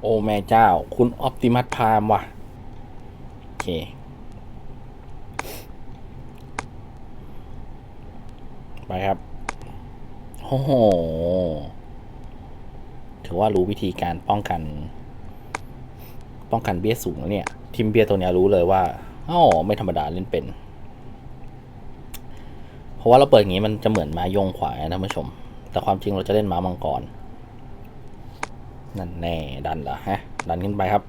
โอ้แม่เจ้า คุณออปติมัสพามว่ะ โอเค ไปครับ โอ้โห ถือว่ารู้วิธีการป้องกัน ป้องกันเบี้ยสูงแล้วเนี่ย ทีมเบี้ยตัวเนี้ยรู้เลยว่าอ๋อไม่ธรรมดาเล่นเป็น เพราะว่าเราเปิดอย่างนี้มันจะเหมือนม้ายงขวานะท่านผู้ชม แต่ความจริงเราจะเล่นม้ามังกร นั่นแน่ดันเหรอฮะ ดันขึ้นไปครับ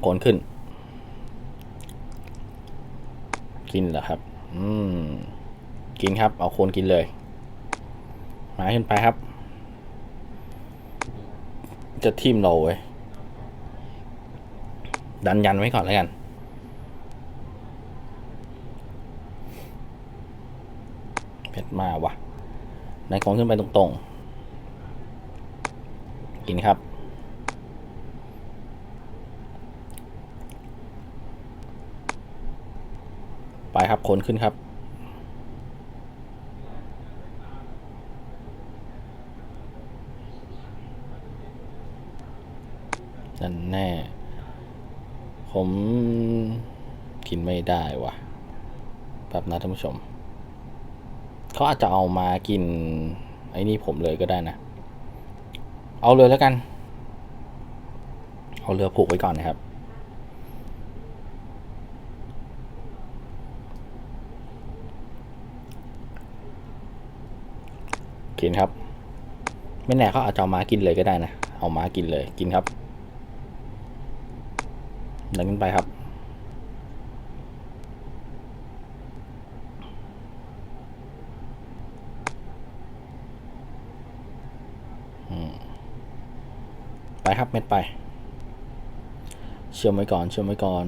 โกนขึ้น กินเหรอครับ อืม กินครับ เอาโคนกินเลย มาขึ้นไปครับ จะทิ่มเราเว้ย ดันยันไว้ก่อนแล้วกันเผ็ดมาว่ะนของขึ้นไปตรงๆ กินครับ ไปครับคนขึ้นครับ นั่นแน่ ผมกินไม่ได้ว่ะแบบนะท่านผู้ชม เขาอาจจะเอามากินไอ้นี่ผมเลยก็ได้นะ เอาเลยแล้วกัน เอาเรือผูกไว้ก่อนนะครับ กินครับ ไม่แน่เขาอาจจะเอามากินเลยก็ได้นะ เอามากินเลย กินครับ ดันขึ้นไปครับ ไปครับ เม็ดไป เชื่อมไว้ก่อนเชื่อมไว้ก่อน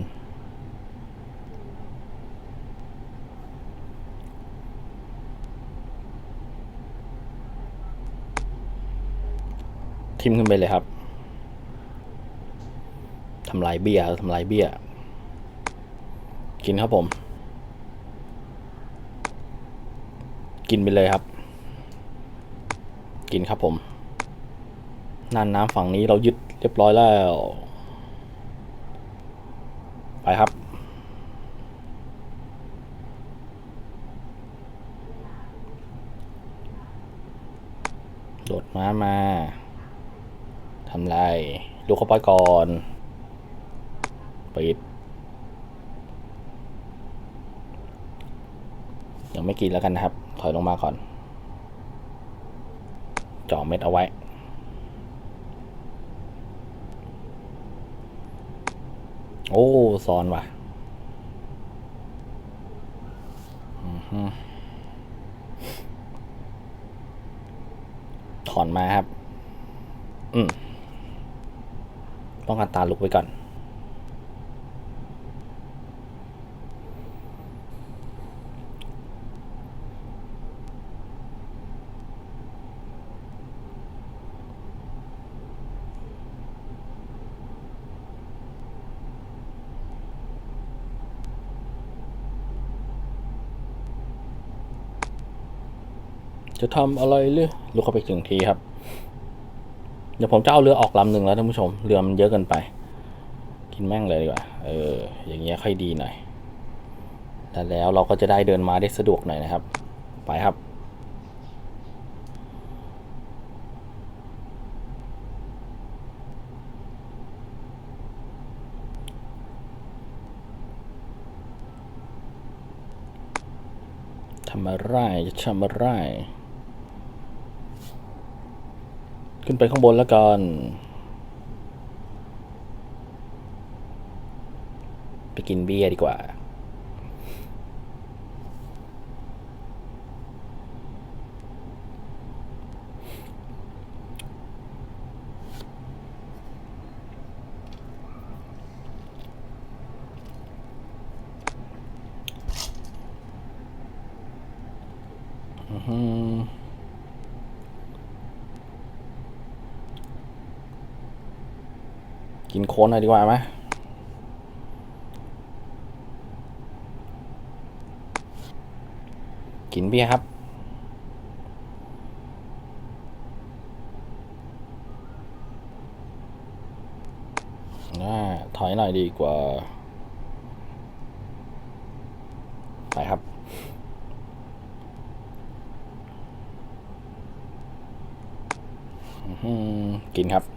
ทิมขึ้นไปเลยครับทำลายเบี้ยทำลายเบี้ย กินครับผม กินไปเลยครับ กินครับผมน่านน้ำฝั่งนี้เรายึด รียบร้อยแล้ว ไปครับ โดดม้ามาทำไรลูกเข้าไปก่อนปิดยังไม่กินแล้วกันนะครับ ถอยลงมาก่อนจ่อเม็ดเอาไว้ โอ้ซอนว่ะถอนมาครับ อืมป้องกันตาลุกไว้ก่อน จะทำอะไรเรือลุกเข้าไปถึงทีครับ เดี๋ยวผมจะเอาเรือออกลำหนึ่งแล้วท่านผู้ชม เรือมันเยอะเกินไป กินแม่งเลยดีกว่า เออ อย่างเงี้ยค่อยดีหน่อยแต่แล้วเราก็จะได้เดินมาได้สะดวกหน่อยนะครับ ไปครับทำอะไรจะทำอะไร ขึ้นไปข้างบนแล้วกัน ไปกินเบียร์ดีกว่า กินโค้นหน่อยดีกว่าไหมกินเบียร์ครับ ถอยหน่อยดีกว่า ไปครับ กินครับ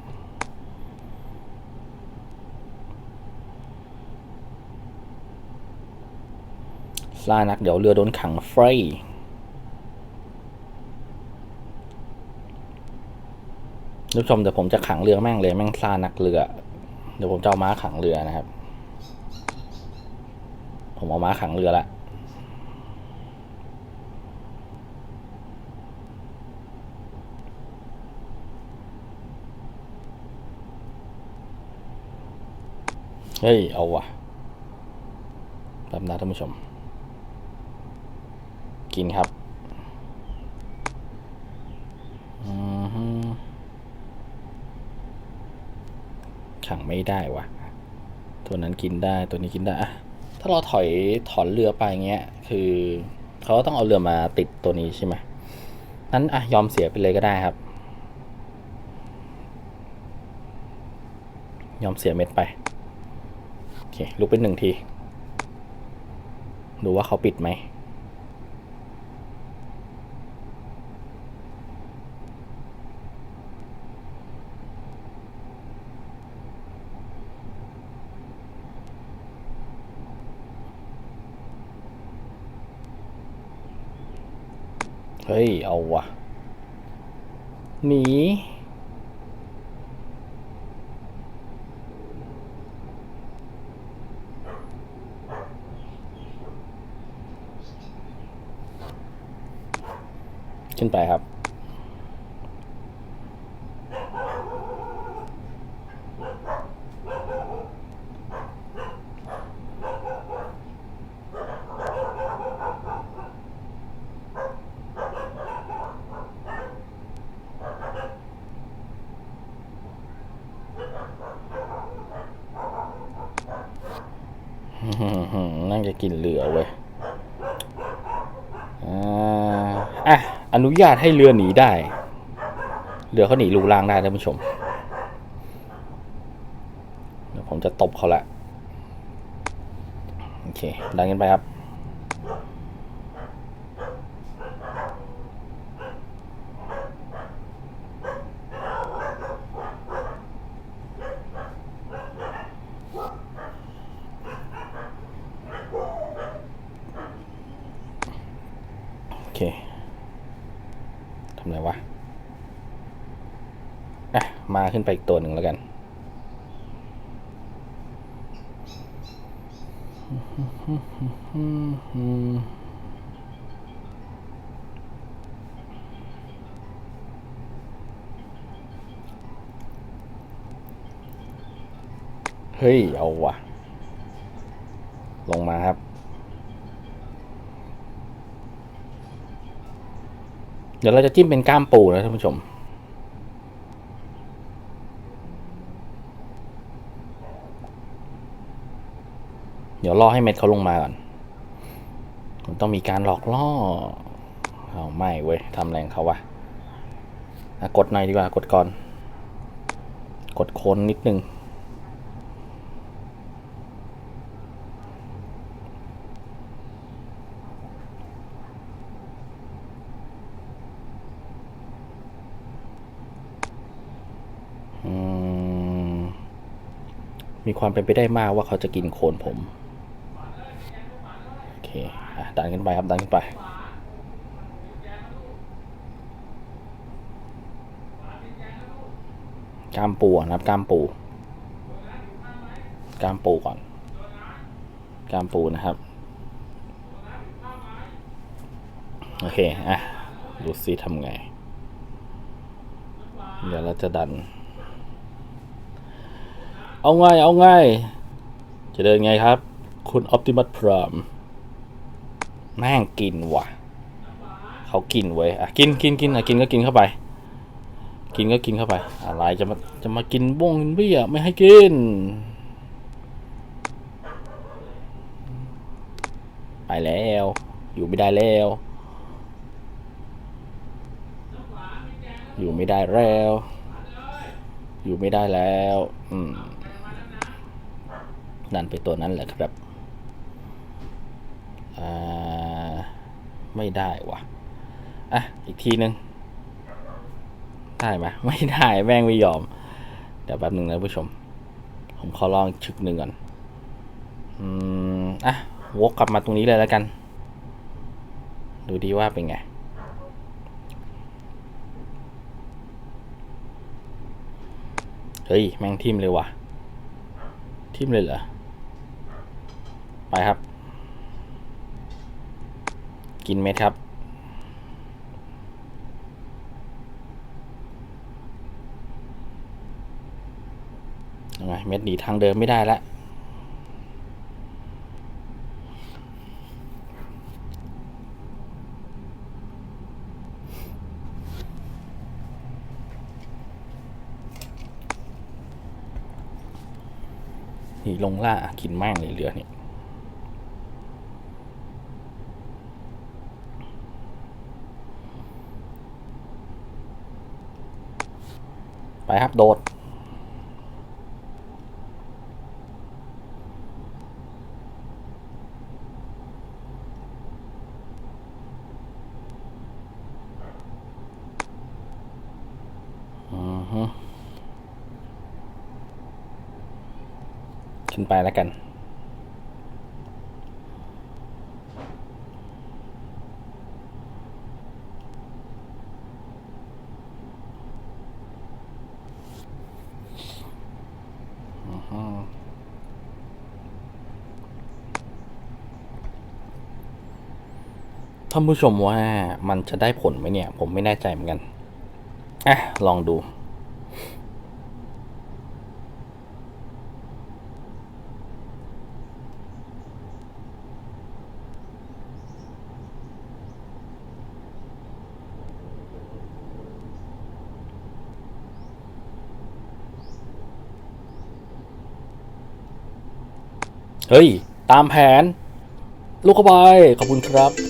ซ่านักเดี๋ยวเรือโดนขังฟรีท่านผู้ชมเดี๋ยวผมจะขังเรือแม่งเลยแม่งซ่านักเรือ เดี๋ยวผมจะเอาม้าขังเรือนะครับ ผมเอาม้าขังเรือละเฮ้ย เอาวะแป๊บนะท่านผู้ชม กินครับขังไม่ได้วะตัวนั้นกินได้ตัวนี้กินได้อะถ้าเราถอยถอนเรือไปเงี้ย คือเขาต้องเอาเรือมาติดตัวนี้ใช่ไหมนั้นอะยอมเสียไปเลยก็ได้ครับ ยอมเสียเม็ดไป โอเคลุกเป็นหนึ่งที ดูว่าเขาปิดไหม เฮ้ย เอาวะหนีขึ้นไปครับ อื้อหือนั่งจะกินเหลือเว้ยอ่าอะอนุญาตให้เรือหนีได้ เรือเขาหนีลูล่างได้ท่านผู้ชมเดี๋ยวผมจะตบเขาละโอเคดันกันไปครับ โอเค ทำไรวะ อะ มาขึ้นไปอีกตัวหนึ่งแล้วกัน เฮ้ย เอาวะลงมาครับเดี๋ยวเราจะจิ้มเป็นก้ามปูนะท่านผู้ชม เดี๋ยวรอให้เม็ดเขาลงมาก่อนมันต้องมีการหลอกล่อเอาไม่เว้ยทำแรงเขาวะกดหน่อยดีกว่ากดก่อน กดโคนนิดนึงมีความเป็นไปได้มากว่าเขาจะกินโคนผม ดันขึ้นไปครับดันขึ้นไปกล้ามปูนะครับกล้ามปูกล้ามปูก่อนกล้ามปูนะครับ โอเค อะ ดูซิทำไง เดี๋ยวเราจะดัน เอาไง เอาไง จะเดินไงครับ คุณออ t ติมัสพราม แม่งกินว่ะ เขากินเว้ยอะกินกินกินอะกินก็กินเข้าไป กินก็กินเข้าไป อะไรจะมาจะมากินบ้งกินเบี้ยไม่ให้กิน ไปแล้ว อยู่ไม่ได้แล้ว อยู่ไม่ได้แล้ว อยู่ไม่ได้แล้ว อืมดันไปตัวนั้นแหละครับอ่า ไม่ได้วะอะ อีกทีหนึงได้ไหมไม่ได้แม่งไม่ยอม เดี๋ยวแป๊บหนึ่งนะผู้ชม ผมขอลองชึกหนึ่งก่อน อืม อะ วกกลับมาตรงนี้เลยแล้วกัน ดูดีว่าเป็นไงเฮ้ย แม่งทิมเลยว่ะ ทิมเลยเหรอ ไปครับ กินเม็ดครับ ยังไงเม็ดหนีทางเดิมไม่ได้แล้วนี่ลงล่ากินม่งเลยเรือเนี่ย ไปครับโดดอือฮึขึ้นไปแล้วกัน อือฮึท่านผู้ชมว่ามันจะได้ผลไหมเนี่ย ผมไม่แน่ใจเหมือนกันอะลองดูเฮ้ย ตามแผน ลูกเข้าไป ขอบคุณครับ